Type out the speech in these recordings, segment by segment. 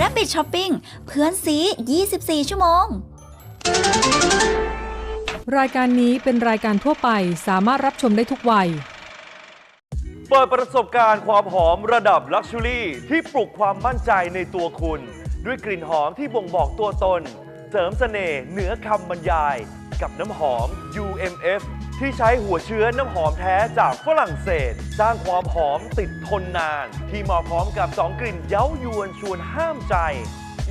Rabbit Shopping เพื่อนซี 24 ชั่วโมง รายการนี้เป็นรายการทั่วไปสามารถรับชมได้ทุกวัย เปิดประสบการณ์ความหอมระดับลักชัวรี่ที่ปลุกความมั่นใจในตัวคุณ ด้วยกลิ่นหอมที่บ่งบอกตัวตน เสริมเสน่ห์เหนือคำบรรยาย กับน้ำหอม UMF ที่ใช้หัวเชื้อน้ำหอมแท้จากฝรั่งเศส สร้างความหอมติดทนนาน ที่มาพร้อมกับ 2 กลิ่นเย้ายวนชวนห้ามใจ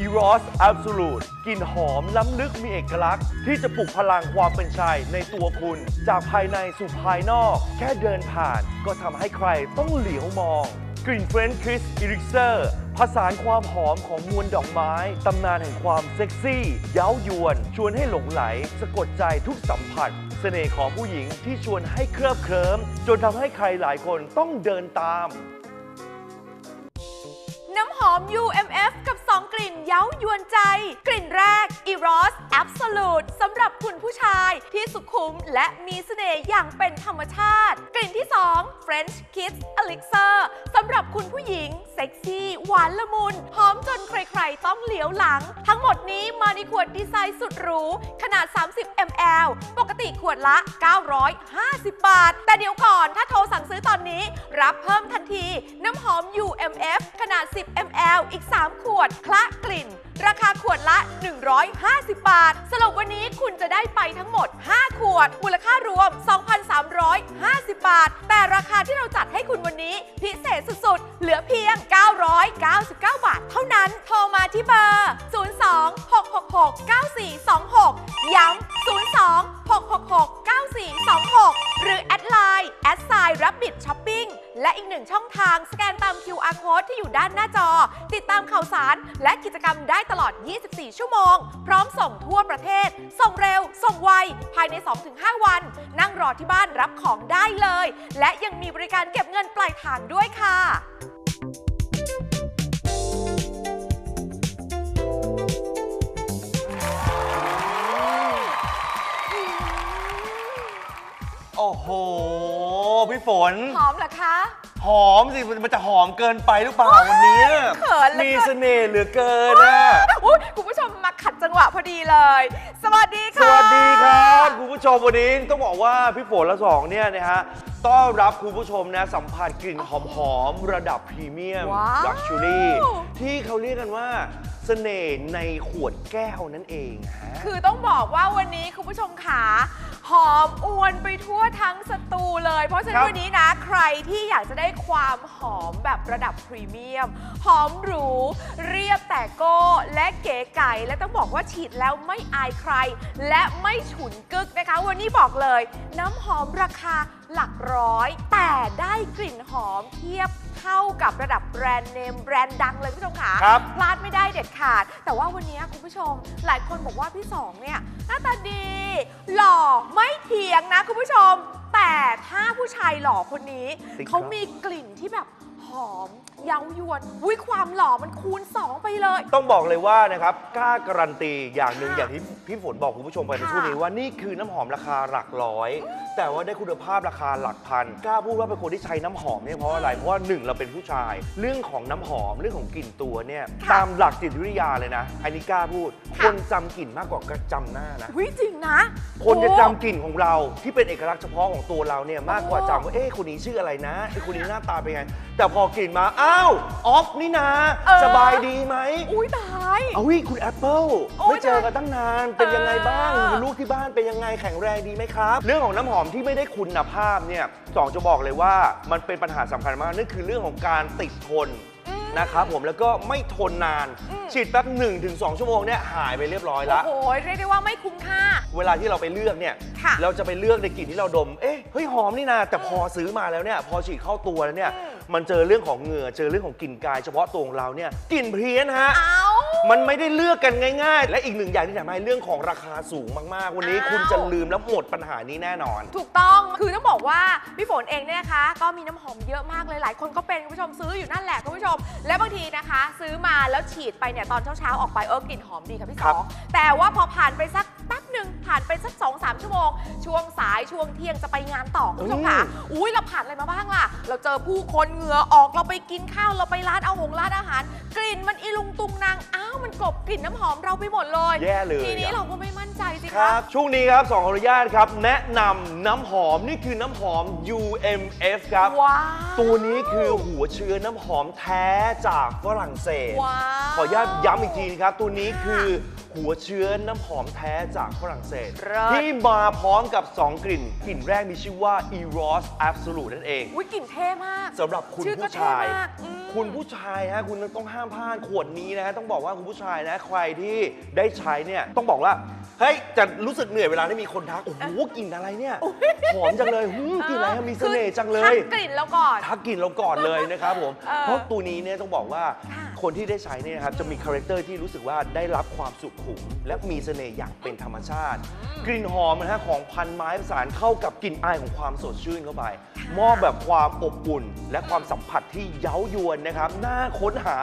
Eros Absolute กลิ่นหอมล้ำลึกมีเอกลักษณ์ ที่จะปลุกพลังความเป็นชายในตัวคุณ จากภายในสู่ภายนอก แค่เดินผ่านก็ทำให้ใครต้องเหลียวมอง กลิ่นเฟรนช์คริสอิริกเซอร์ผสานความหอมของมวลดอกไม้ ตำนานแห่งความเซ็กซี่ เย้ายวน ชวนให้หลงไหล สะกดใจทุกสัมผัส เสน่ห์ของผู้หญิงที่ชวนให้เคลิบเคลิ้มจนทำให้ใครหลายคนต้องเดินตาม น้ำหอม UMF กับ 2 กลิ่นเย้ายวนใจ กลิ่นแรก Eros Absolute สำหรับคุณผู้ชายที่สุขุมและมีเสน่ห์อย่างเป็นธรรมชาติ กลิ่นที่ 2 French Kiss Elixir สำหรับคุณผู้หญิง ซ็กซี่ หวานละมุน หอมจนใครๆ ต้องเหลียวหลัง ทั้งหมดนี้มาในขวดดีไซน์สุดหรู ขนาด 30 ml ปกติขวดละ 950 บาท แต่เดี๋ยวก่อนถ้าโทรสั่งซื้อตอนนี้ รับเพิ่มทันที น้ำหอม UMF ขนาด 10 ml อีก 3 ขวด คละกลิ่น ราคาขวดละ 150 บาท สรุปวันนี้คุณจะได้ไปทั้งหมด 5 ขวด มูลค่ารวม 2,350 บาท แต่ราคาที่เราจัดให้คุณวันนี้ พิเศษสุดๆ เหลือเพียง 999 บาท เท่านั้น โทรมาที่เบอร์ 02-666-9426 ย้ำ 02-666-9426 หรือแอดไลน์แอดไซน์ Rabbit Shopping และอีกหนึ่งช่องทางสแกนตาม QR Code ที่อยู่ด้านหน้าจอ ติดตามข่าวสาร และกิจกรรมได้ตลอด 24 ชั่วโมง พร้อมส่งทั่วประเทศ ส่งเร็ว ส่งไว ภายใน 2-5 วัน นั่งรอที่บ้านรับของได้เลย และยังมีบริการเก็บเงินปลายทางด้วยค่ะโอ้โห พี่ฝน หอมเหรอคะ หอมสิ มันจะหอมเกินไปหรือเปล่าวันนี้เขินเหลือเกิน มีเสน่ห์เหลือเกินนะ อุ๊ยคุณผู้ชมมาขัดจังหวะพอดีเลย สวัสดีสค่ะวัสดีครับคุณผู้ชมวันนี้ต้องบอกว่าพี่ฝนและสองเนี่ยนะฮะต้อนรับคุณผู้ชมนะสัมผัสกลิ่นหอมๆระดับพรีเมียมว้าวลักชูรี่ที่เขาเรียกกันว่าเสน่ห์ในขวดแก้วนั่นเองฮะ คือต้องบอกว่าวันนี้คุณผู้ชมขาหอมอวนไปทั่วทั้งสตูเลย เพราะฉะนั้ครันบวันนี้นะใครที่อยากจะได้ความหอมแบบระดับพรีเมียม หอมหรู เรียบแต่โก้และเก๋ไก่และต้องบอกว่าฉีดแล้วไม่อายใคร และไม่ฉุนกึกนะคะ วันนี้บอกเลย น้ำหอมราคาหลักร้อย แต่ได้กลิ่นหอมเทียบ เท่ากับระดับแบรนด์เนมแบรนด์ดังเลยคุณผู้ชมขาครับพลาดไม่ได้เด็ดขาด แต่ว่าวันนี้คุณผู้ชม หลายคนบอกว่าพี่สองเนี่ยหน้าตาดี หล่อไม่เถียงนะคุณผู้ชม แต่ถ้าผู้ชายหล่อคนนี้ติ๊กครับ เขามีกลิ่นที่แบบหอม เย้ายวนอุ้ยความหล่อมันคูณ 2 ไปเลย ต้องบอกเลยว่านะครับกล้าการันตีอย่างหนึ่งค่ะอย่างที่พี่ฝนบอกคุณผู้ชมไปในค่ะช่วงนี้ว่านี่คือน้ำหอมราคาหลักร้อย แต่ว่าได้คุณภาพราคาหลักพันกล้าพูดว่าเป็นคนที่ใช้น้ำหอมเนี่ยเพราะอะไรเพราะว่าหนึ่งเราเป็นผู้ชาย เรื่องของน้ำหอมเรื่องของกลิ่นตัวเนี่ยค่ะตามหลักจิตวิทยาเลยนะอันนี้กล้าพูดค่ะคนจำกลิ่นมากกว่ากระจำหน้านะ อุ้ยจริงนะคนจะโอ้จำกลิ่นของเราที่เป็นเอกลักษณ์เฉพาะของตัวเราเนี่ยมากกว่าโอ้จำว่าเอ๊ะคนนี้ชื่ออะไรนะไอ้คนนี้หน้าตาเป็นไง แต่พอกลิ่นมาอ้าวออฟนี่นะเออ สบายดีไหมอุ้ยตาย เอาวิคุณแอปเปิลโอ้ยไม่เจอกันตั้งนานเป็นยังไงบ้างเออลูกที่บ้านเป็นยังไงแข็งแรงดีไหมครับ เรื่องของน้ำหอมที่ไม่ได้คุณภาพเนี่ยสองจะบอกเลยว่ามันเป็นปัญหาสำคัญมากนั่นคือเรื่องของการติดทนอืม นะครับผมแล้วก็ไม่ทนนานอืม ฉีดแป๊บหนึ่งถึงสองชั่วโมงเนี่ยหายไปเรียบร้อยละโอ้โหเรียกได้ว่าไม่คุ้มค่า เวลาที่เราไปเลือกเนี่ยค่ะ เราจะไปเลือกในกลิ่นที่เราดมเอ๊ะเฮ้ยหอมนี่นาแต่พอซื้อมาแล้วเนี่ยพอฉีดเข้าตัวแล้วเนี่ย อืม มันเจอเรื่องของเหงื่อเจอเรื่องของกลิ่นกายเฉพาะตัวของเราเนี่ยกลิ่นเพี้ยนฮะ เอ้ามันไม่ได้เลือกกันง่ายๆ และอีกหนึ่งอย่างที่ทำให้เรื่องของราคาสูงมากๆ วันนี้อ้าว คุณจะลืมแล้วหมดปัญหานี้แน่นอน ถูกต้องคือต้องบอกว่าพี่ฝนเองเนี่ยนะคะ ก็มีน้ำหอมเยอะมากเลยหลายคนก็เป็นคุณผู้ชมซื้ออยู่นั่นแหละคุณผู้ชม และบางทีนะคะ ซื้อมาแล้วฉีดไปเนี่ยตอนเช้าๆออกไปเออกลิ่นหอมดีค่ะพี่คสรับองแต่ว่าพอผ่านไปสักแป๊บหนึ่งผ่านไปสัก2อสชั่วโมง ช่วงสายช่วงเที่ยงจะไปงานต่อคุณผู้ชมค่ะอุ้ยเราผ่านอะไรมาบ้างล่ะ เราเจอผู้คนเหงื่อออกเราไปกินข้าวเราไปร้านเอาหงร้านอาหาร กลิ่นมันอีลุงตุงนางอ้าวมันกลบกลิ่นน้ำหอมเราไปหมดเลยแย่เลยทีนี้อะเราก็ไม่มั่นใจสิคคะรับช่วงนี้ครับสองขออนุญาตครับ แนะนำน้ำหอมนี่คือน้ำหอม UMF ครับ ว้าว ตัวนี้คือหัวเชื้อน้ำหอมแท้จากฝรั่งเศส ว้าวขออนุญาตย้ำอีกทีนะครับ ตัวนี้คือหัวเชื้อน้ำหอมแท้จากฝรั่งเศส เลิศ ที่มาพร้อมกับ 2 กลิ่น กลิ่นแรกมีชื่อว่า Eros Absolute นั่นเอง อุ้ยกลิ่นเท่มาก สำหรับคุณชื่อก็ผู้ชาย เท่มากอืม คุณผู้ชายฮะคุณต้องห้ามพลาดขวดนี้นะฮะต้องบอกว่าคุณผู้ชายนะใครที่ได้ใช้เนี่ยต้องบอกว่าเฮ้ยจะรู้สึกเหนื่อยเวลาที่มีคนทักโอ้โหกลิ่นอะไรเนี่ยหอมจังเลยหืมกลิ่นอะไรฮะมีเสน่ห์จังเลย คือทักกลิ่นแล้วก่อน ทักกลิ่นเราก่อนเลยนะครับผม เออเพราะตัวนี้เนี่ยต้องบอกว่าค่ะ คนที่ได้ใช้เนี่ยนะครับจะมีคาแรคเตอร์ที่รู้สึกว่าได้รับความสุขุม และมีเสน่ห์อย่างเป็นธรรมชาติ กลิ่นหอมนะฮะของพันไม้ประสานเข้ากับกลิ่นอายของความสดชื่นเข้าไป มอบแบบความอบอุ่น และความสัมผัสที่เย้ายวนนะครับน่าค้นหา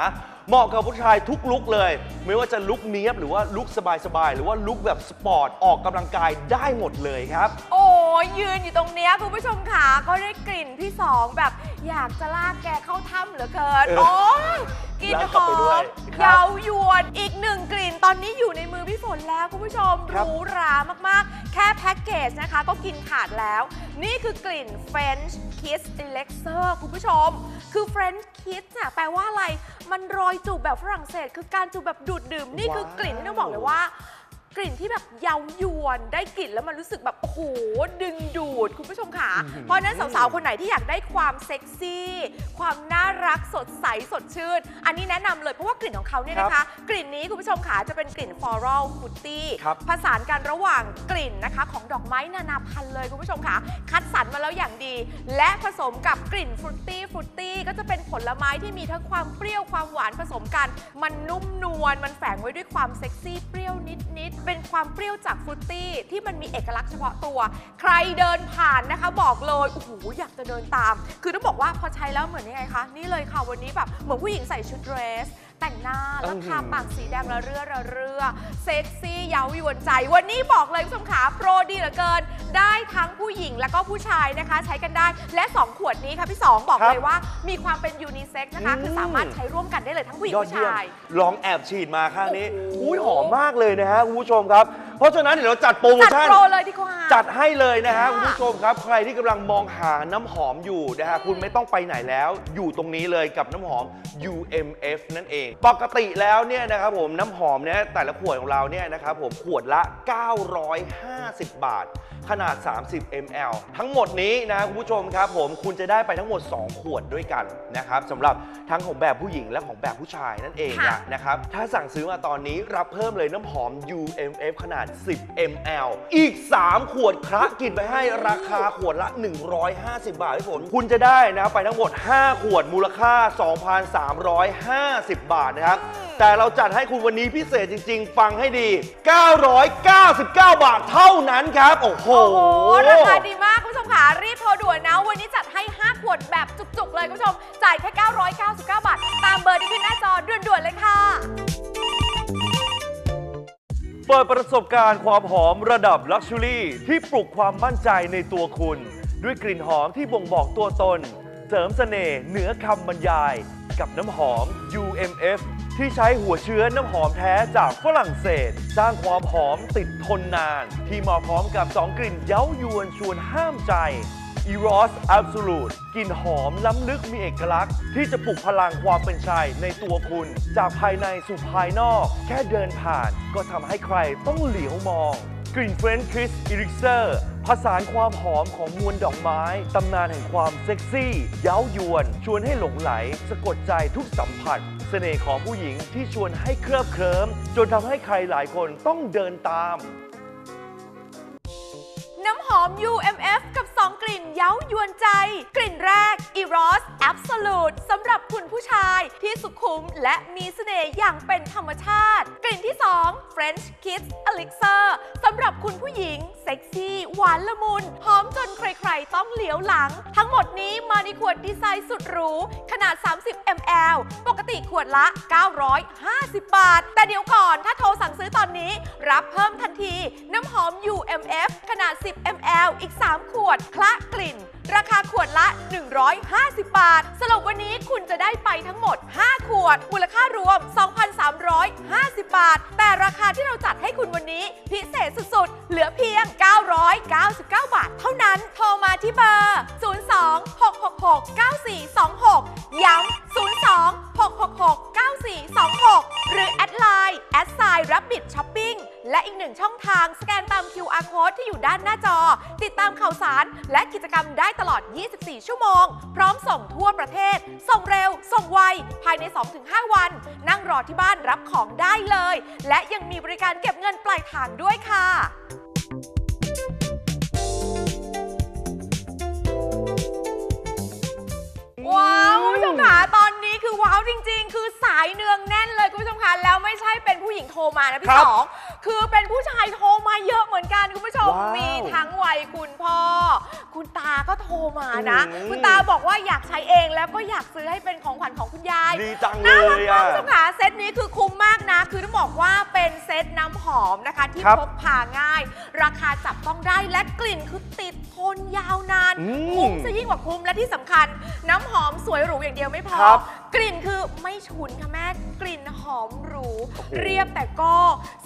เหมาะกับผู้ชายทุกลุกเลย ไม่ว่าจะลุกเนี้ยบหรือว่าลุกสบายๆหรือว่าลุกแบบสปอร์ตออกกำลังกายได้หมดเลยครับโอ้ ยยืนอยู่ตรงเนี้ยคุณผู้ชมขาก็ได้กลิ่นพี่สองแบบ อยากจะลากแกเข้าถ้ำเหลือเกินเออโอ้ยกลิ่นลากหกลับอไปด้วยมครับเย้ายวนอีกหนึ่งกลิ่นตอนนี้อยู่ในมือพี่ฝนแล้วคุณผู้ชมคหรับรูหรามากๆ แค่แพ็กเกจนะคะ ก็กินขาดแล้ว นี่คือกลิ่น French Kiss Elixir คุณผู้ชม คือ French Kiss เนี่ยแปลว่าอะไร มันรอยจูบแบบฝรั่งเศส คือการจูบแบบดูดดื่ม นี่คือกลิ่นที่ต้องบอกเลยว่า กลิ่นที่แบบเย้ายวนได้กลิ่นแล้วมันรู้สึกแบบโอ้โหดึงดูดคุณผู้ชมค่ะ เพราะฉะนั้นสาวๆคนไหนที่อยากได้ความเซ็กซี่ ความน่ารักสดใสสดชื่น อันนี้แนะนำเลยเพราะว่ากลิ่นของเขาเนี่ยนะคะ กลิ่นนี้คุณผู้ชมค่ะจะเป็นกลิ่น floral fruity ครับ ผสานกันระหว่างกลิ่นนะคะ ของดอกไม้นานาพันธุ์เลยคุณผู้ชมค่ะ คัดสรรมาแล้วอย่างดี และผสมกับกลิ่นฟรุตตี้ฟรุตตี้ก็จะเป็นผลไม้ที่มีทั้งความเปรี้ยวความหวานผสมกัน มันนุ่มนวลมันแฝงไว้ด้วยความเซ็กซี่เปรี้ยวนิดๆเป็นความเปรี้ยวจากฟรุตตี้ที่มันมีเอกลักษณ์เฉพาะตัว ใครเดินผ่านนะคะ บอกเลยโอ้โหอยากจะเดินตาม คือต้องบอกว่าพอใช้แล้วเหมือนยังไงคะ นี่เลยค่ะวันนี้แบบเหมือนผู้หญิงใส่ชุดเดรส แต่งหน้าแล้วทาปากสีแดงระเรื่อระเรื่อเซ็กซี่เย้ายวนใจ วันนี้บอกเลยคุณผู้ชมขาโปรดีเหลือเกิน ได้ทั้งผู้หญิงแล้วก็ผู้ชายนะคะ ใช้กันได้และ 2 ขวดนี้ค่ะพี่สองบอกครับเลยว่ามีความเป็นยูนิเซ็กนะคะอืมคือสามารถใช้ร่วมกันได้เลยทั้งผู้หญิงยอดผู้เยี่ยมชาย ลองแอบฉีดมาข้างนี้ โอ้โห อุ้ยหอมมากเลยนะฮะคุณผู้ชมครับ เพราะฉะนั้นเดี๋ยวเราจัดโปรโมจัดชั่น โปรเลยดีกว่า จัดให้เลยนะฮะค่ะ คุณผู้ชมครับ ใครที่กำลังมองหาน้ำหอมอยู่นะฮะคุณไม่ต้องไปไหนแล้ว อยู่ตรงนี้เลยกับน้ำหอม UMF นั่นเอง ปกติแล้วเนี่ยนะครับผมน้ำหอมเนี่ยแต่ละขวดของเราเนี่ยนะครับผมขวดละ 950 บาท ขนาด 30 ml ทั้งหมดนี้นะคุณผู้ชมครับผมคุณจะได้ไปทั้งหมด 2 ขวดด้วยกันนะครับสำหรับทั้งของแบบผู้หญิงและของแบบผู้ชายนั่นเองค่ะ นะนะครับถ้าสั่งซื้อมาตอนนี้รับเพิ่มเลยน้ำหอม UMF ขนาด 10 ml อีก 3 ขวดคละกินไปให้ราคาขวดละ 150 บาทพี่ฝนคุณจะได้นะครับไปทั้งหมด 5 ขวดมูลค่า 2,350 บาทนะครับ แต่เราจัดให้คุณวันนี้พิเศษจริง ๆ ฟังให้ดี 999 บาทเท่านั้นครับ โอ้โห โอ้โห ราคาดีมากคุณผู้ชมค่ะ รีบโทรด่วนนะ วันนี้จัดให้ 5 ขวดแบบจุก ๆ เลยคุณผู้ชม จ่ายแค่ 999 บาท ตามเบอร์ที่ขึ้นหน้าจอด่วน ๆ เลยค่ะ เปิดประสบการณ์ความหอมระดับลักชัวรี่ที่ปลุกความมั่นใจในตัวคุณ ด้วยกลิ่นหอมที่บ่งบอกตัวตน เสริมเสน่ห์เหนือคำบรรยาย กับน้ำหอม UMF ที่ใช้หัวเชื้อน้ำหอมแท้จากฝรั่งเศส สร้างความหอมติดทนนาน ที่มาพร้อมกับ 2 กลิ่นเย้ายวนชวนห้ามใจ Eros Absolute กลิ่นหอมล้ำลึกมีเอกลักษณ์ ที่จะปลุกพลังความเป็นชายในตัวคุณ จากภายในสู่ภายนอก แค่เดินผ่านก็ทำให้ใครต้องเหลียวมอง กลิ่นเฟรนช์คริสอิริเซอร์ ผสานความหอมของมวลดอกไม้ ตำนานแห่งความเซ็กซี่ เย้ายวน ชวนให้หลงไหล สะกดใจทุกสัมผัส เสน่ห์ของผู้หญิงที่ชวนให้เคลิบเคลิ้มจนทำให้ใครหลายคนต้องเดินตาม น้ำหอม UMF กับ 2 กลิ่นเย้ายวนใจ กลิ่นแรก Eros Absolute สำหรับคุณผู้ชายที่สุขุมและมีเสน่ห์อย่างเป็นธรรมชาติ กลิ่นที่ 2 French Kiss Elixir สำหรับคุณผู้หญิง เซ็กซี่ หวานละมุนหอมจนใครๆ ต้องเหลียวหลัง ทั้งหมดนี้มาในขวดดีไซน์สุดหรู ขนาด 30 ml ปกติขวดละ 950 บาท แต่เดี๋ยวก่อนถ้าโทรสั่งซื้อตอนนี้ รับเพิ่มทันที น้ำหอม UMF ขนาด 10 ml อีก 3 ขวดคละกลิ่น ราคาขวดละ 150 บาท สรุปวันนี้คุณจะได้ไปทั้งหมด 5 ขวด มูลค่ารวม 2,350 บาท แต่ราคาที่เราจัดให้คุณวันนี้ พิเศษสุดๆ เหลือเพียง 9.9 บาท เท่านั้น โทรมาที่เบอร์ 02-666-9426 ย้ำ 02-666-9426 หรือแอดไลน์แอดไซน์รับบิทช้อปปิ้งและอีกหนึ่งช่องทางสแกนตาม QR code ที่อยู่ด้านหน้าจอ ติดตามข่าวสารและกิจกรรมได้ตลอด 24 ชั่วโมง พร้อมส่งทั่วประเทศ ส่งเร็ว ส่งไว ภายใน 2-5 วัน นั่งรอที่บ้านรับของได้เลย และยังมีบริการเก็บเงินปลายทางด้วยค่ะ ว้าวคุณผู้ชมคะตอน นี้คือว้าวจริง ๆ คือสายเนืองแน่นเลยคุณผู้ชมคะแล้วไม่ใช่เป็นผู้หญิงโทรมานะพี่ครับสองคือเป็นผู้ชายโทรมาเยอะเหมือนกันคุณผู้ชมว้าวมีทั้งวัยคุณพ่อ คุณตาก็โทรมานะ อืม คุณตาบอกว่าอยากใช้เองแล้วก็อยากซื้อให้เป็นของขวัญของคุณยาย ดีจังเลน่ารักยมากอะคุณผู้ชมค่ะเซตนี้คือคุ้มมากนะ คือต้องบอกว่าเป็นเซตน้ำหอมนะคะ ที่ครับพกพาง่าย ราคาจับต้องได้และกลิ่นคือติดทนยาวนาน อืมคุ้มซะยิ่งกว่าคุ้มและที่สำคัญ น้ำหอมสวยหรูอย่างเดียวไม่พอ ครับกลิ่นคือไม่ฉุนค่ะแม่ กลิ่นหอมหรูโอ้โหเรียบแต่ก็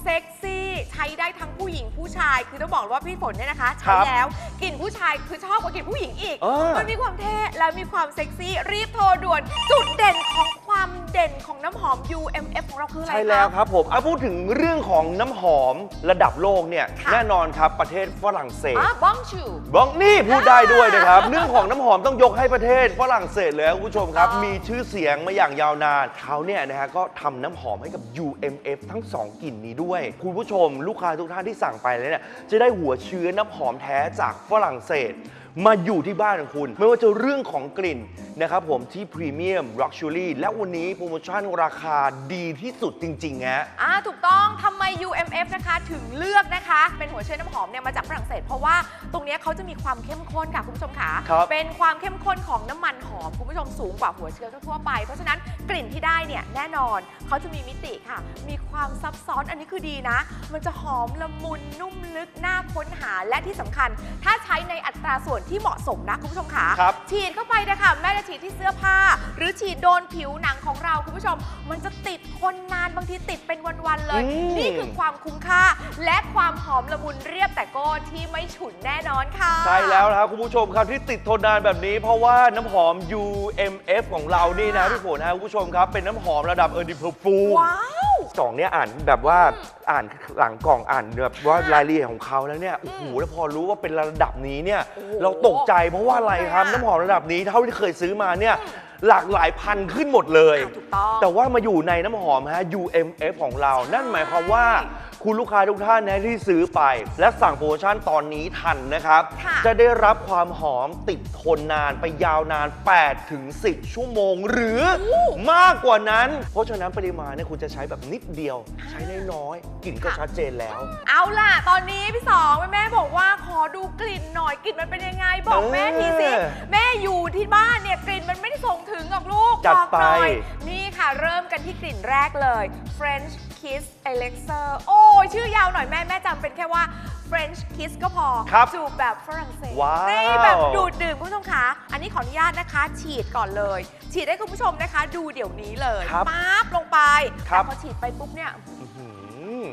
เซ็กซี่ใช้ได้ทั้งผู้หญิงผู้ชาย คือต้องบอกว่าพี่ฝนเนี่ยนะคะ ใช้แล้วกลิ่นผู้ชายคือชอบกว่ากลิ่นผู้หญิงอีก เออ มันมีความเท่และมีความเซ็กซี่รีบโทรด่วน จุดเด่นของความเด่นของน้ำหอม UMF ของเราคืออะไรใช่คะแล้วครับผมเอาพูดถึงเรื่องของน้ำหอมระดับโลกเนี่ย ค่ะ แน่นอนครับประเทศฝรั่งเศส อะบ้องชูบ้องนี่พูดได้ด้วยนะครับ เรื่องของน้ำหอมต้องยกให้ประเทศฝรั่งเศสเลยครับคุณผู้ชมครับอ๋อมีชื่อเสียงมาอย่างยาวนานเขาเนี่ยนะฮะก็ทำน้ำหอมให้กับ UMF ทั้ง 2 กลิ่นนี้ด้วย คุณผู้ชมลูกค้าทุกท่านที่สั่งไปแล้วเนี่ยจะได้หัวเชื้อน้ำหอมแท้จากฝรั่งเศส มาอยู่ที่บ้านของคุณ ไม่ว่าจะเรื่องของกลิ่นนะครับผมที่พรีเมียมลักชัวรี่และวันนี้โปรโมชั่นราคาดีที่สุดจริงๆฮะ อ่าถูกต้องทำไม UMF นะคะถึงเลือกนะคะ เป็นหัวเชื้อน้ำหอมเนี่ยมาจากฝรั่งเศส เพราะว่าตรงเนี้ยเขาจะมีความเข้มข้นค่ะคุณผู้ชมค่ะครับเป็นความเข้มข้นของน้ำมันหอมคุณผู้ชมสูงกว่าหัวเชื้อทั่วๆไป เพราะฉะนั้นกลิ่นที่ได้เนี่ยแน่นอนเขาจะมีมิติค่ะ มีความซับซ้อนอันนี้คือดีนะ มันจะหอมละมุนนุ่มลึกน่าค้นหาและที่สำคัญ ถ้าใช้ในอัตราส่วนที่เหมาะสมนะคุณผู้ชมค่ะครับฉีดเข้าไปนะคะแม่จะฉีดที่เสื้อผ้า หรือฉีดโดนผิวหนังของเราคุณผู้ชม มันจะติดทนนานบางทีติดเป็นวันๆเลย อืม นี่คือความคุ้มค่า และความหอมละมุนเรียบแต่โก้ที่ไม่ฉุนแน่นอนค่ะ ใช่แล้วนะครับคุณผู้ชมครับที่ติดทนนานแบบนี้ เพราะว่าน้ำหอม UMF ของเรานี่นะพี่ฝนนะคุณผู้ชมครับ เป็นน้ำหอมระดับเออร์ดิเพอร์ฟูมว้าว กล่องเนี้ยอ่านแบบว่าอ่านหลังกล่องอ่านแบบว่ารายละเอียดของเขาแล้วเนี่ยโอ้โหแล้วพอรู้ว่าเป็นระดับนี้เนี่ยโอ้โหเราตกใจเพราะว่าอะไรครับทำไมอะน้ำหอมระดับนี้เท่าที่เคยซื้อมาเนี่ยหลากหลายพันขึ้นหมดเลยอะถูกต้อง แต่ว่ามาอยู่ในน้ำหอมฮะ UMF ของเรา นั่นหมายความว่า คุณลูกค้าทุกท่านนะที่ซื้อไป และสั่งโปรโมชั่นตอนนี้ทันนะครับ ค่ะ จะได้รับความหอมติดทนนานไปยาวนาน 8 ถึง 10 ชั่วโมง หรือมากกว่านั้น เพราะฉะนั้นปริมาณเนี่ยคุณจะใช้แบบนิดเดียว ใช้น้อยๆกลิ่นก็ชัดเจนแล้ว เอาล่ะ ตอนนี้พี่สองแม่บอกว่าขอดูกลิ่นหน่อยกลิ่นมันเป็นยังไง บอกเออแม่ทีสิแม่อยู่ที่บ้านเนี่ยกลิ่นมันไม่ได้ส่งถึงกับลูกจัดบอกหน่อยไป นี่ค่ะ เริ่มกันที่กลิ่นแรกเลย French Kiss Elixir โอ้ยชื่อยาวหน่อยแม่แม่จำเป็นแค่ว่า French Kiss ก็พอครับจูบแบบฝรั่งเศสว้าว นี่แบบดูดดื่มคุณผู้ชมคะ อันนี้ขออนุญาตนะคะ ฉีดก่อนเลย ฉีดให้คุณผู้ชมนะคะ ดูเดี๋ยวนี้เลยครับปั๊บลงไปครับ แต่พอฉีดไปปุ๊บเนี่ย อื้อหือ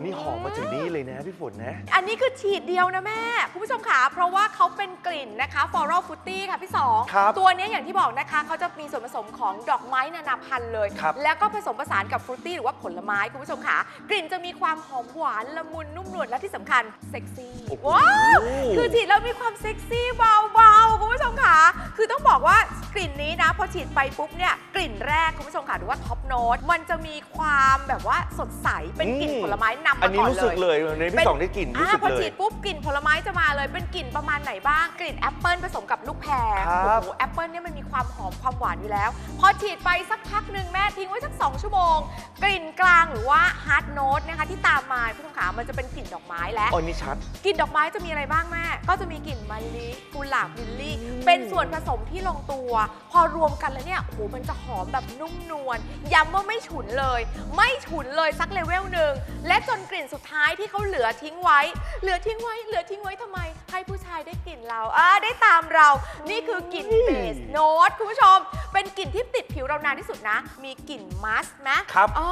นี่หอมมาถึงนี่เลยนะพี่ฝนนะ อันนี้คือฉีดเดียวนะแม่ คุณผู้ชมขาเพราะว่าเขาเป็นกลิ่นนะคะ floral fruity ค่ะพี่สอง ครับตัวเนี้ยอย่างที่บอกนะคะ เขาจะมีส่วนผสมของดอกไม้นานาพันธุ์เลย ครับแล้วก็ผสมผสานกับฟรุตตี้หรือว่าผลไม้ คุณผู้ชมขากลิ่นจะมีความหอมหวานละมุนนุ่มนวลและที่สำคัญเซ็กซี่โอ้โห ว้าวคือฉีดแล้วมีความเซ็กซี่เบาๆคุณผู้ชมขาคือต้องบอกว่ากลิ่นนี้นะพอฉีดไปปุ๊บเนี่ยกลิ่นแรกคุณผู้ชมค่ะหรือว่าท็อปโน้ตมันจะมีความแบบว่าสดใสเป็นกลิ่นอืมผลไม้นำอัมานนี้ก่อนรู้สึกเลยเลยในพี่สองได้กลิ่นรู้สึกอ่าพอเลฉียดปุ๊บกลิ่นผลไม้จะมาเลย เป็นกลิ่นประมาณไหนบ้างกลิ่นแอปเปิลผสมกับลูกแพรครับโอ้โหแอปเปิลเนี่ยมันมีความหอมความหวานอยู่แล้ว พอฉีดไปสักพักหนึ่งแม่ทิ้งไว้สัก2ชั่วโมง กลิ่นกลางหรือว่าฮาร์ดโน้ตนะคะที่ตามมาคุณผู้ชมขามันจะเป็นกลิ่นดอกไม้และอ๋อนี่ชัดกลิ่นดอกไม้จะมีอะไรบ้างแม่ก็จะมีกลิ่นมะลิกุหลาบลิลลี่ เป็นส่วนผสมที่ลงตัว พอรวมกันแล้วเนี่ยโอ้โหมันจะหอมแบบนุ่มนวลย้ำว่าไม่ฉุนเลย ไม่ฉุนเลยสักเลเวลหนึ่งและจนกลิ่นสุดท้ายที่เขาเหลือทิ้งไว้ เหลือทิ้งไว้ เหลือทิ้งไว้ทำไม ให้ผู้ชายได้กลิ่นเราอ่าได้ตามเรา นี่คือกลิ่นเบสโน้ตคุณผู้ชม เป็นกลิ่นที่ติดผิวเรานานที่สุดนะ มีกลิ่นมัสก์นะครับอ๋อ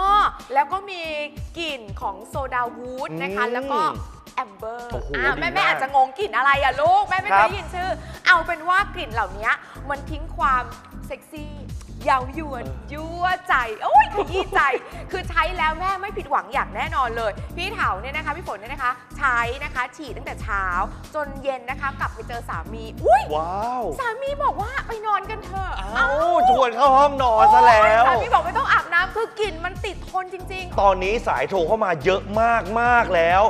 แล้วก็มีกลิ่นของโซดาวูดนะคะอืมแล้วก็แอมเบอร์โอ้โหอ่าแม่ดีแม่มากอาจจะงงกลิ่นอะไรอะลูก แม่ไม่ครัเคบยได้ยินชื่อ เอาเป็นว่ากลิ่นเหล่านี้มันทิ้งความเซ็กซี่ เยาวยวนยั่วใจ โอ้ยขยี้ใจ คือใช้แล้วแม่ไม่ผิดหวังอย่างแน่นอนเลย พี่เถาเนี่ยนะคะพี่ฝนเนี่ยนะคะ ใช้นะคะฉีดตั้งแต่เช้า จนเย็นนะคะ กลับไปเจอสามีอุ้ยว้าวสามีบอกว่าไปนอนกันเถอะเอ้าชวนเข้าห้องนอนซะแล้วสามีบอกไม่ต้องอาบน้ำคือกลิ่นมันติดทนจริง ๆ ตอนนี้สายโทรเข้ามาเยอะมากมากๆแล้ว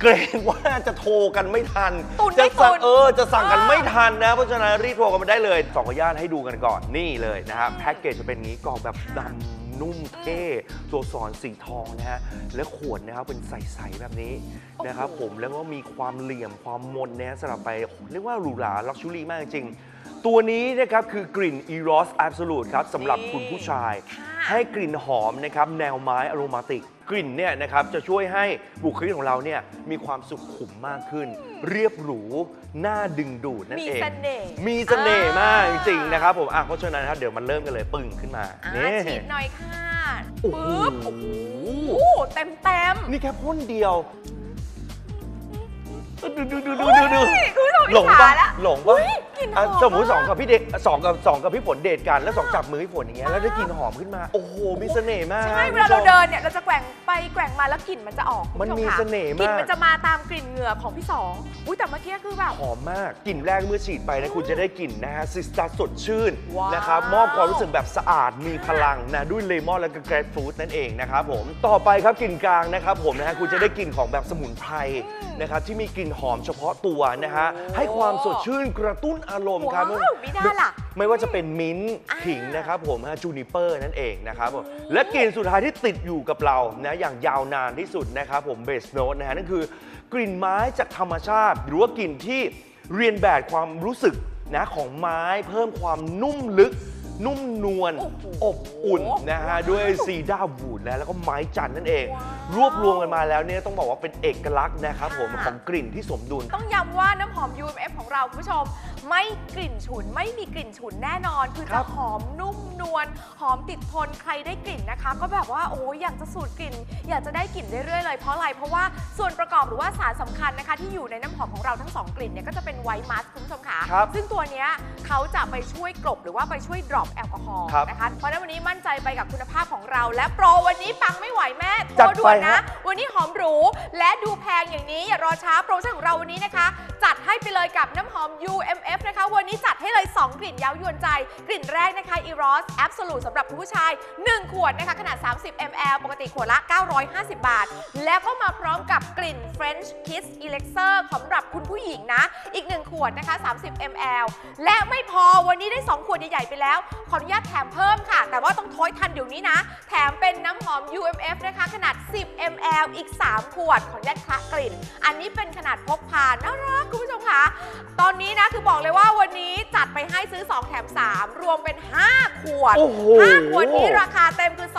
เกรงว่าจะโทรกันไม่ทัน ตุนจะไม่สั่งตุน เออจะสั่งกันเออไม่ทันนะ เพราะฉะนั้นรีบโทรกันมาได้เลยสองขออนุญาตให้ดูกันก่อนนี่เลยนะฮะแพ็กเกจจะเป็นอย่างนี้กล่องแบบดำนุ่มเท่ตัวสอนสีทองนะฮะและขวดนะครับเป็นใสๆแบบนี้นะครับผมแล้วก็มีความเหลี่ยมความมนนะฮะสลับไปโอ้โหเรียกว่าหรูหราลักชูรี่มากจริงตัวนี้นะครับคือกลิ่น Eros Absolute ครับสำหรับนี่คุณผู้ชายค่ะให้กลิ่นหอมนะครับแนวไม้อโรมาติก กลิ่นเนี่ยนะครับจะช่วยให้บุคลิกของเราเนี่ยมีความสุขุมมากขึ้น เรียบหรูน่าดึงดูดนั่นมีเอง เสน่ห์มีเสน่ห์มากจอ่าริงๆนะครับผมอะเพราะฉะนั้นนะครับเดี๋ยวมันเริ่มกันเลยปึ้งขึ้นมาอ่านี่ ฉีดหน่อยค่ะโอ้โห ปึ๊บโอ้โหเต็มเต็มๆนี่แค่พ่นเดียว ดูดูดูดูดูดูเฮ้ยคุณผู้ชมหลงอิจปะฉาแล้วหลงอุ๊ปะย กลิ่นหอมอะสมมติสองมากกับพี่เดชสองกับสองกับพี่ฝนเดทกันแล้วสองจับมือพี่ฝนอย่างเงี้ยแล้วได้กลิ่นหอมขึ้นมา โอ้โหมีเสน่ห์มากใช่คุณเวลาผู้ชเรามเดินเนี่ยเราจะแกว่งไปแกว่งมาแล้วกลิ่นมันจะออกมันมีคุณผู้ชค่ะเสน่ห์มากกลิ่นมันจะมาตามกลิ่นเหงื่อของพี่สองอุ้ยแต่เมื่อกี้คือแบบ หอมมากกลิ่นแรกเมื่อฉีดไปนะคุณจะได้กลิ่นนะฮะซิสตาสดชื่นว้าว นะครับมอบความรู้สึกแบบสะอาดมีพลังนะด้วยเลมอนและก็แกรปฟรุตนั่นเองนะครับผมต่อไปครับกลิ่นกลางนะครับผมนะฮะคุณจะได้กลิ่นของแบบสมุนไพร นะครับที่มีกลิ่นหอมเฉพาะตัวนะฮะให้ความสดชื่นกระตุ้นอารมณ์ครับว้าวไม่ได้ล่ะ ไม่ว่าจะเป็นมิ้นท์อ่าขิงนะครับผมฮะจูนิเปอร์นั่นเองนะครับผมและกลิ่นสุดท้ายที่ติดอยู่กับเรานะอย่างยาวนานที่สุดนะครับผมเบสโน e นะฮะนั่นคือกลิ่นไม้จากธรรมชาติ หรือว่ากลิ่นที่เรียนแบบความรู้สึกนะของไม้เพิ่มความนุ่มลึก นุ่มนวลโอ้โหอบอุ่นนะฮะด้วยซีดาวูดนะแล้วก็ไม้จันทร์นั่นเองว้าวรวบรวมกันมาแล้วเนี่ยต้องบอกว่าเป็นเอกลักษณ์นะครับผมค่ะของกลิ่นที่สมดุล ต้องย้ำว่าน้ำหอม UMF ของเราคุณผู้ชมไม่กลิ่นฉุน ไม่มีกลิ่นฉุนแน่นอน คือครัจะบ หอมนุ่มนวลหอมติดทนใครได้กลิ่นนะคะ ก็แบบว่าโอ้ยอยากจะสูดกลิ่น อยากจะได้กลิ่นเรื่อยๆเลยเพราะอะไรเพราะว่าส่วนประกอบหรือว่าสารสำคัญนะคะ ที่อยู่ในน้ำหอมของเราทั้งสองกลิ่นเนี่ยก็จะเป็นไวท์มัสคุณผู้ชมค่ะครับซึ่งตัวเนี้ยเขาจะไปช่วยกลบหรือว่าไปช่วยดรอปแอลกอฮอล์ครับนะคะเพราะฉะนั้นวันนี้มั่นใจไปกับคุณภาพของเรา และโปรวันนี้ปังไม่ไหวแม่โทจัดรด่ไปวนนะ ฮะ วันนี้หอมหรู และดูแพ งอย่างนี้อย่ารอช้าโปรโมชั่นของเราวันนี้นะคะ จัดให้ไปเลยกับน้ำหอม UMF นะคะ วันนี้จัดให้เลย 2 กลิ่นเย้ายวนใจ กลิ่นแรกนะคะ Eros Absolute สำหรับคุณผู้ชาย 1 ขวดนะคะ ขนาด 30 ml ปกติขวดละ 950 บาท แล้วก็มาพร้อมกับกลิ่น French Kiss Elixir สำหรับคุณผู้หญิงนะ อีก 1 ขวดนะคะ 30 ml และไม่พอวันนี้ได้ 2 ขวดใหญ่ๆไปแล้ว ขออนุญาตแถมเพิ่มค่ะ แต่ว่าต้องโทยทันเดี๋ยวนี้นะ แถมเป็นน้ำหอม UMF นะคะ ขนาด 10 ml อีก 3 ขวด ขออนุญาตคละกลิ่น อันนี้เป็นขนาดพกพาน่ารักคุณผู้ชมคะตอนนี้นะคือบอกเลยว่าวันนี้จัดไปให้ซื้อ 2 แถม 3 รวมเป็น 5 ขวด โอ้โห 5 ขวดนี้ราคาเต็มคือ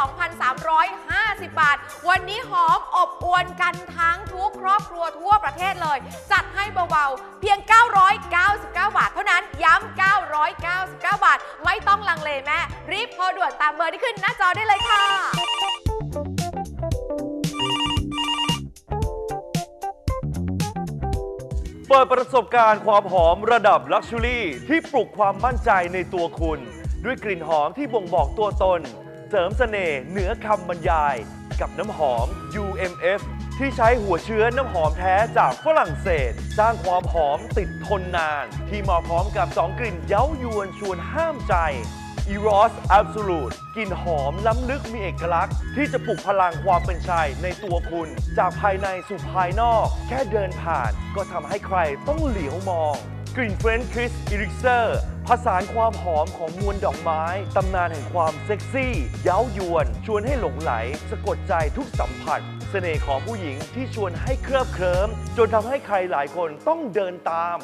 2,350 บาท วันนี้หอมอบอวนกันทั้งทุกครอบครัวทั่วประเทศเลย จัดให้เบาๆ เพียง 999 บาท เท่านั้นย้ำ 999 บาท ไม่ต้องลังเลแม่รีบโทรด่วนตามเบอร์ที่ขึ้นหน้าจอได้เลยค่ะ เปิดประสบการณ์ความหอมระดับลักชัวรี่ที่ปลุกความมั่นใจในตัวคุณ ด้วยกลิ่นหอมที่บ่งบอกตัวตน เสริมเสน่ห์เหนือคำบรรยาย กับน้ำหอม UMF ที่ใช้หัวเชื้อน้ำหอมแท้จากฝรั่งเศส สร้างความหอมติดทนนาน ที่มาพร้อมกับ 2 กลิ่นเย้ายวนชวนห้ามใจ Eros Absolute กลิ่นหอมล้ำลึกมีเอกลักษณ์ ที่จะปลุกพลังความเป็นชายในตัวคุณ จากภายในสู่ภายนอก แค่เดินผ่านก็ทำให้ใครต้องเหลียวมอง กลิ่นเฟรนช์คริสอิริกเซอร์ผสานความหอมของมวลดอกไม้ ตำนานแห่งความเซ็กซี่ เย้ายวน ชวนให้หลงไหล สะกดใจทุกสัมผัส เสน่ห์ของผู้หญิงที่ชวนให้เคลิบเคลิ้มจนทำให้ใครหลายคนต้องเดินตาม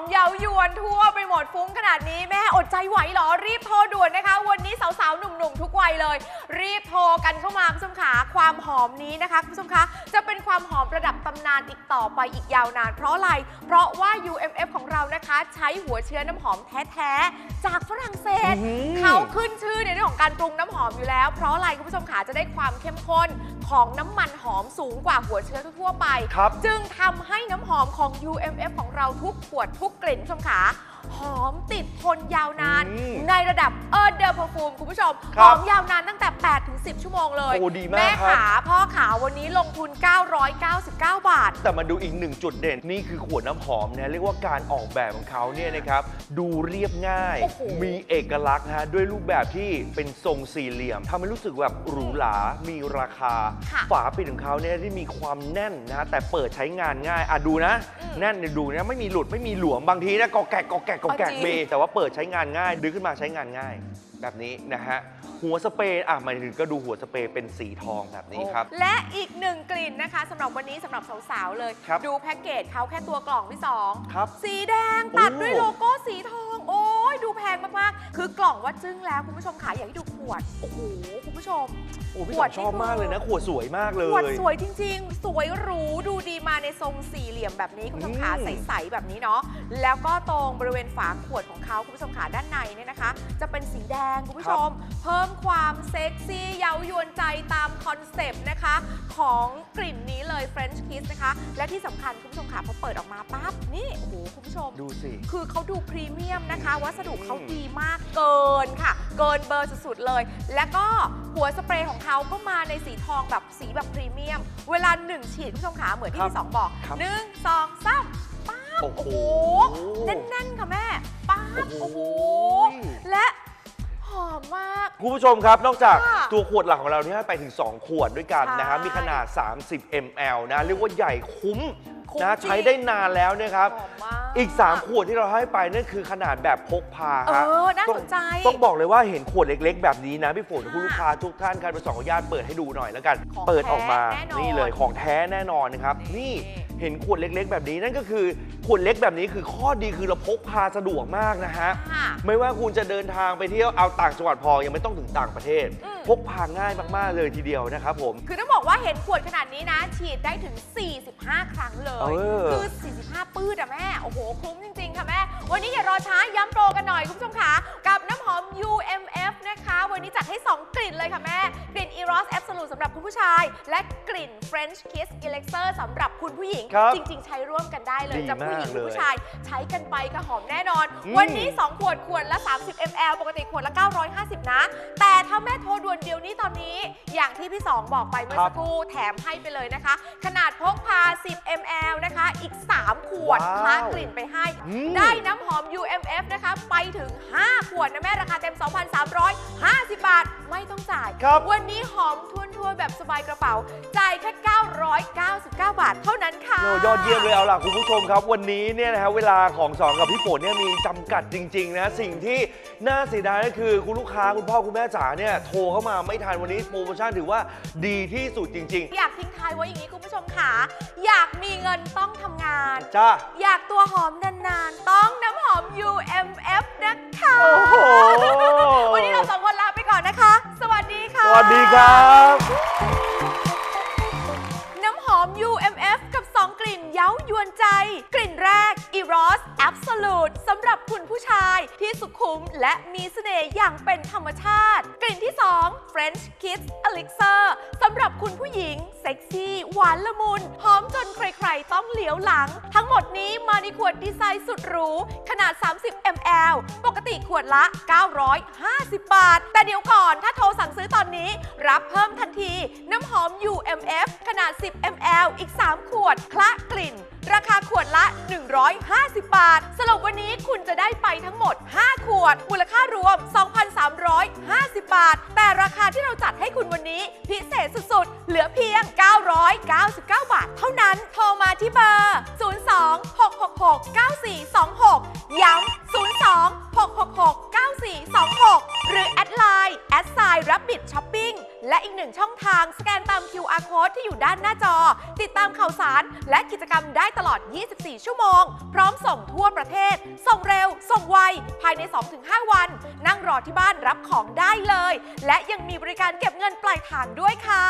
มเย้ายวนทั่วไปหมดฟุ้งขนาดนี้แม่อดใจไหวเหรอ รีบโทรด่วนนะคะ วันนี้สาวๆ หนุ่มๆ ทุกวัยเลย รีบโทรกันเข้ามาคุณผู้ชมขาความหอมนี้นะคะคุณผู้ชมคะจะเป็นความหอมระดับตำนานอีกต่อไปอีกยาวนาน เพราะอะไร เพราะว่า UMF ของเรานะคะ ใช้หัวเชื้อน้ำหอมแท้ๆ จากฝรั่งเศสอื้อหือเขาขึ้นชื่อในเรื่องของการปรุงน้ำหอมอยู่แล้ว เพราะอะไรคุณผู้ชมขาจะได้ความเข้มข้นของน้ำมันหอมสูงกว่าหัวเชื้อทั่วๆไปครับจึงทำให้น้ำหอมของ UMF ของเราทุกขวดทุกกลิ่นคุณผู้ชมขาหอมติดทนยาวนานอืมในระดับเออเดอร์ r ฟูมคุณผู้ชมคหรับอมยาวนานตั้งแต่8ถึง 10 ชั่วโมงเลยโอ้ดีมากแม่ครับ ขาพ่อขาวันนี้ลงทุน 999 บาท แต่มาดูอีกหนึ่งจุดเด่นนี่คือขวดน้ำหอมนะเรียกว่าการออกแบบของเขาเนี่ยนะครับดูเรียบง่าย โอ้โห มีเอกลักษณ์นะฮะด้วยรูปแบบที่เป็นทรงสี่เหลี่ยมทำให้รู้สึกแบบหรูหรา มีราคา ค่ะฝาปิดของเขาเนี่ยที่มีความแน่นนะแต่เปิดใช้งานง่ายอะดูนะอืมแน่นเนี่ยดูนะไม่มีหลุดไม่มีหลวมบางทีนะกอแกะกอแกะกอแกะเอาจริง เบแต่ว่าเปิดใช้งานง่ายดึงขึ้นมาใช้งานง่าย แบบนี้นะฮะ หัวสเปรย์อะหมายถึงก็ดูหัวสเปรย์เป็นสีทองแบบนี้ครับ และอีกหนึ่งกลิ่นนะคะสำหรับวันนี้สำหรับสาวๆเลย ครับดูแพ็กเกจเขาแค่ตัวกล่องที่สองครับ สีแดงตัดโอ้ด้วยโลโก้สีทอง โอ้ยดูแพงมากๆ คือกล่องว่าจึ้งแล้วคุณผู้ชมขาอยากให้ดูขวด โอ้โหคุณผู้ชม โอ้พี่ขสวอดนชอบมากเลยนะขวดสวยมากเลขวดยสวยจริง ๆ สวยหรู ดูดีมาในทรงสี่เหลี่ยมแบบนี้คุณผู้ชมขาอืม ใสๆแบบนี้เนาะ แล้วก็ตรงบริเวณฝาขวดของเขาคุณผู้ชมขาด้านในเนี่ยนะคะ จะเป็นสีแดงคุณผู้ชม เพิ่มความเซ็กซี่เย้ายวนใจตามคอนเซปต์นะคะ ของกลิ่นนี้เลย French Kiss นะคะ และที่สำคัญคุณผู้ชมขาพอเปิดออกมาปั๊บนี่โอ้โหคุณผู้ชม ดูสิ คือเขาดูพรีเมียมนะคะ วัสดุเขาดีมากเกินค่ะ เกินเบอร์สุดๆเลย แล้วก็หัวสเปรย์ของเขาก็มาในสีทองแบบสีแบบพรีเมียม เวลาหนึ่งฉีดคุณผู้ชมขาเหมือนที่ครับพี่สองบอกครับหนึ่งสองสามป๊าบโอ้โหโอ้โหแน่นๆค่ะแม่ป๊าบโอ้โอ้โหโหและหอมมาก คุณผู้ชมครับ นอกจากค่ะตัวขวดหลักของเราเนี่ยไปถึง 2 ขวดด้วยกันนะครับใช่มีขนาด 30 ml นะเรียกว่าใหญ่คุ้ม คุ้มนะจริง ใช้ได้นานแล้วนะครับหอมมากอีก 3 ขวดที่เราให้ไปนั่นคือขนาดแบบพกพาเอฮะอน่าสนใจ ต้องต้องบอกเลยว่าเห็นขวดเล็ก ๆ แบบนี้นะพี่ฝนค่ะคุณลูกค้าทุกท่านครับไปสองขออนุญาตเปิดให้ดูหน่อยแล้วกัน ของเปิดออกมาแท้แน่นอนนี่เลยของแท้แน่นอนนะครับนี่ นี่เห็นขวดเล็ก ๆ แบบนี้นั่นก็คือขวดเล็กแบบนี้คือข้อดีคือเราพกพาสะดวกมากนะฮะค่ะ ไม่ว่าคุณจะเดินทางไปเที่ยวเอาต่างจังหวัดพอยังไม่ต้องถึงต่างประเทศ อืม พกพาง่ายมากๆเลยทีเดียวนะครับผม คือต้องบอกว่าเห็นขวดขนาดนี้นะ ฉีดได้ถึง 45 ครั้งเลย เออ คือ 45 ปื้ดอะแม่ โอ้โห คุ้มจริง ๆ ค่ะแม่ วันนี้อย่ารอช้าย้ำโปรกันหน่อย คุณผู้ชมค่ะ กับน้ำหอม UMF นะคะ วันนี้จัดให้ 2 กลิ่นเลยค่ะแม่ กลิ่น Eros Absolute สำหรับคุณผู้ชาย และกลิ่น French Kiss Elixir สำหรับคุณผู้หญิง ครับจริง ๆ ใช้ร่วมกันได้เลยดีจะผู้หญิงมากหรือเลยผู้ชายใช้กันไปก็หอมแน่นอน อืม วันนี้ 2 ขวดขวดละ 30 ml ปกติขวดละ 950 นะ แต่ถ้าแม่โทรด่วนเดียวนี้ตอนนี้ อย่างที่พี่2บอกไปเมื่อสักครู่แถมให้ไปเลยนะคะ ขนาดพกพา 10 ml นะคะ อีก 3 ขวดว้าวคลากลิ่นไปให้ อืม ได้น้ำหอม UMF นะคะ ไปถึง 5 ขวดนะแม่ราคาเต็ม 2,350 บาท ไม่ต้องจ่าย ครับ วันนี้หอมทั่วๆแบบสบายกระเป๋า จ่ายแค่ 999 บาท เท่านั้นค่ะ โอ้ยอดเยี่ยมเลยเอาล่ะคุณผู้ชมครับ วันนี้เนี่ยนะฮะเวลาของสองกับพี่ฝนเนี่ยมีจำกัดจริงๆนะสิ่งที่น่าเสียดายก็คือคุณลูกค้าคุณพ่อคุณแม่จ๋าเนี่ยโทรเข้ามาไม่ทันวันนี้โปรโมชั่นถือว่าดีที่สุดจริง อยากทิ้งท้ายไว้อย่างนี้คุณผู้ชมค่ะ อยากมีเงินต้องทำงาน ๆ จ้า อยากตัวหอมนานๆ ต้องน้ำหอม UMF นะคะ โอ้โห วันนี้เราสองคนลาไปก่อนนะคะส วัสดีค่ะสวัสดีครับ น้ำหอม UMF กับ 2 กลิ่นเย้ายวนใจ กลิ่นแรก Eros Absolute สำหรับคุณผู้ชายที่สุขุมและมีเสน่ห์อย่างเป็นธรรมชาติ กลิ่นที่ 2 French Kiss Elixir สำหรับคุณผู้หญิง ซ็กซี่ หวานละมุน หอมจนใครๆ ต้องเหลียวหลัง ทั้งหมดนี้มาในขวดดีไซน์สุดหรู ขนาด 30 ml ปกติขวดละ 950 บาท แต่เดี๋ยวก่อนถ้าโทรสั่งซื้อตอนนี้ รับเพิ่มทันที น้ำหอม UMF ขนาด 10 ml อีก 3 ขวด คละกลิ่น ราคาขวดละ 150 บาท สรุปวันนี้คุณจะได้ไปทั้งหมด 5 ขวด มูลค่ารวม 2,350 บาท แต่ราคาที่เราจัดให้คุณวันนี้ พิเศษสุดๆ เหลือเพียง 999 บาท เท่านั้น โทรมาที่เบอร์ 02-666-9426 ย้ำ02-666-9426 หรือแอดไลน์แอดไซน์รับบิทช้อปปิ้งและอีกหนึ่งช่องทางสแกนตาม QR code ที่อยู่ด้านหน้าจอ ติดตามข่าวสาร และกิจกรรมได้ตลอด 24 ชั่วโมง พร้อมส่งทั่วประเทศ ส่งเร็ว ส่งไว ภายใน 2-5 วัน นั่งรอที่บ้านรับของได้เลย และยังมีบริการเก็บเงินปลายทางด้วยค่ะ